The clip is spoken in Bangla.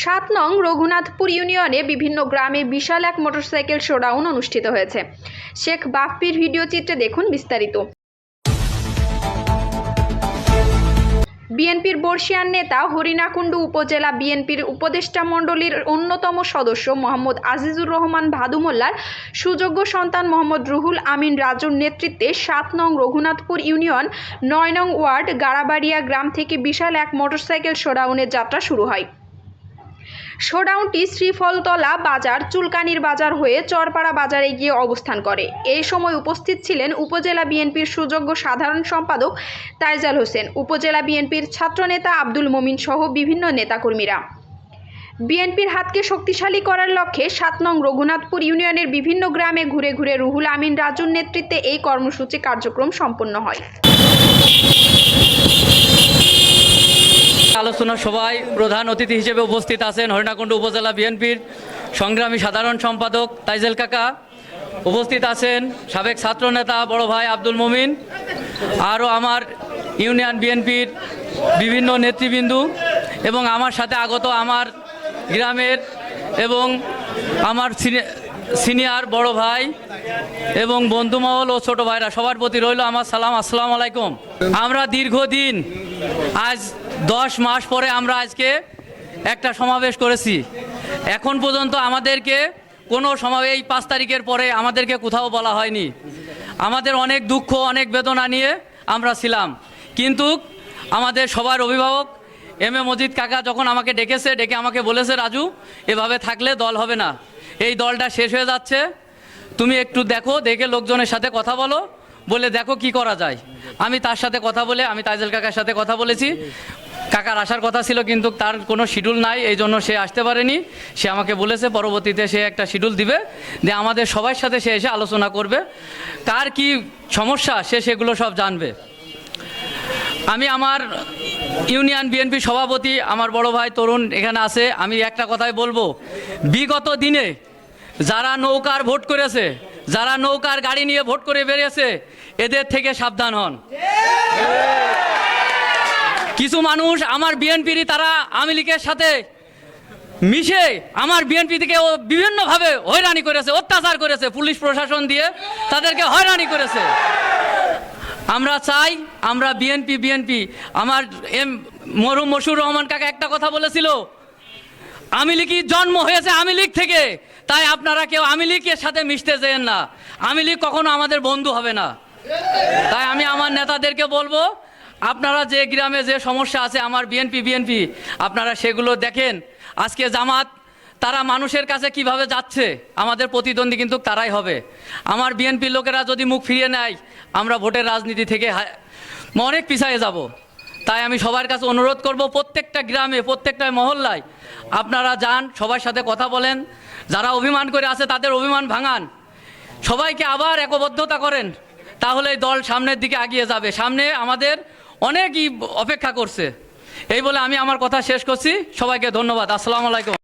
সাত নং রঘুনাথপুর ইউনিয়নে বিভিন্ন গ্রামে বিশাল এক মোটরসাইকেল শোডাউন অনুষ্ঠিত হয়েছে। শেখ বাপ্পির ভিডিও চিত্রে দেখুন বিস্তারিত। বিএনপির বর্ষিয়ান নেতা হরিণাকুণ্ডু উপজেলা বিএনপির উপদেষ্টা মণ্ডলীর অন্যতম সদস্য মোহাম্মদ আজিজুর রহমান ভাদু মোল্লার সুযোগ্য সন্তান মোহাম্মদ রুহুল আমিন রাজুর নেতৃত্বে সাত নং রঘুনাথপুর ইউনিয়ন নয় নং ওয়ার্ড গাড়াবাড়িয়া গ্রাম থেকে বিশাল এক মোটরসাইকেল শোডাউনের যাত্রা শুরু হয়। শোডাউনটি শ্রীফলতলা বাজার, চুলকানির বাজার হয়ে চরপাড়া বাজারে গিয়ে অবস্থান করে। এই সময় উপস্থিত ছিলেন উপজেলা বিএনপির সুযোগ্য সাধারণ সম্পাদক তাইজাল হোসেন, উপজেলা বিএনপির ছাত্রনেতা আব্দুল মমিন সহ বিভিন্ন নেতাকর্মীরা। বিএনপির হাতকে শক্তিশালী করার লক্ষ্যে সাত নং রঘুনাথপুর ইউনিয়নের বিভিন্ন গ্রামে ঘুরে ঘুরে রুহুল আমিন রাজুর নেতৃত্বে এই কর্মসূচি কার্যক্রম সম্পন্ন হয়। আলোচনা সভায় প্রধান অতিথি হিসেবে উপস্থিত আছেন হরিণাকুণ্ড উপজেলা বিএনপির সংগ্রামী সাধারণ সম্পাদক তাইজেল কাকা। উপস্থিত আছেন সাবেক ছাত্রনেতা বড় ভাই আব্দুল মমিন, আরও আমার ইউনিয়ন বিএনপির বিভিন্ন নেতৃবৃন্দু এবং আমার সাথে আগত আমার গ্রামের এবং আমার সিনি- সিনিয়র বড় ভাই এবং বন্ধুমহল ও ছোট ভাইরা সবার প্রতি রইল আমার সালাম। আসসালামু আলাইকুম। আমরা দীর্ঘদিন আজ দশ মাস পরে আমরা আজকে একটা সমাবেশ করেছি। এখন পর্যন্ত আমাদেরকে কোনো সমাবেশ, এই পাঁচ তারিখের পরে আমাদেরকে কোথাও বলা হয়নি। আমাদের অনেক দুঃখ, অনেক বেদনা নিয়ে আমরা ছিলাম। কিন্তু আমাদের সবার অভিভাবক এম এ মজিদ কাকা যখন আমাকে ডেকেছে, ডেকে আমাকে বলেছে, রাজু, এভাবে থাকলে দল হবে না। এই দলটা শেষ হয়ে যাচ্ছে। তুমি একটু দেখো, দেখে লোকজনের সাথে কথা বলো। বলে দেখো কি করা যায়। আমি তার সাথে কথা বলে, আমি তাইজেল কাকার সাথে কথা বলেছি। কাকার আসার কথা ছিল কিন্তু তার কোনো শিডিউল নাই, এই জন্য সে আসতে পারেনি। সে আমাকে বলেছে, পরবর্তীতে সে একটা শিডিউল দিবে। যে আমাদের সবার সাথে সে এসে আলোচনা করবে। কার কি সমস্যা, সে সেগুলো সব জানবে। আমি আমার ইউনিয়ন বিএনপি সভাপতি, আমার বড় ভাই তরুণ এখানে আছে। আমি একটা কথাই বলব, বিগত দিনে যারা নৌকার ভোট করেছে যারা নৌকার গাড়ি নিয়ে ভোট করে বেরিয়েছে, এদের থেকে সাবধান হন। কিছু মানুষ আমার বিএনপির তারা আওয়ামী লীগের সাথে মিশে আমার বিএনপি থেকে ও বিভিন্নভাবে হয়রানি করেছে, অত্যাচার করেছে পুলিশ প্রশাসন দিয়ে, তাদেরকে হয়রানি করেছে। আমরা চাই, আমরা বিএনপি বিএনপি, আমার এম মরুম মশুর রহমান কাকা একটা কথা বলেছিল আমি লীগই জন্ম হয়েছে আমি লীগ থেকে। তাই আপনারা কেউ আমি লীগের সাথে মিশতে যেন না। আমি লীগ কখনো আমাদের বন্ধু হবে না। তাই আমি আমার নেতাদেরকে বলব, আপনারা যে গ্রামে যে সমস্যা আছে, আমার বিএনপি বিএনপি, আপনারা সেগুলো দেখেন। আজকে জামাত, তারা মানুষের কাছে কীভাবে যাচ্ছে, আমাদের প্রতিদ্বন্দ্বী কিন্তু তারাই হবে। আমার বিএনপির লোকেরা যদি মুখ ফিরিয়ে নেয়, আমরা ভোটের রাজনীতি থেকে অনেক পিছিয়ে যাব। তাই আমি সবার কাছে অনুরোধ করব প্রত্যেকটা গ্রামে, প্রত্যেকটা মহল্লায় আপনারা যান, সবার সাথে কথা বলেন। যারা অভিমান করে আছে তাদের অভিমান ভাঙান। সবাইকে আবার একবদ্ধতা করেন, তাহলে দল সামনের দিকে আগিয়ে যাবে। সামনে আমাদের অনেকই অপেক্ষা করছে। এই বলে আমি আমার কথা শেষ করছি। সবাইকে ধন্যবাদ। আসসালামু আলাইকুম।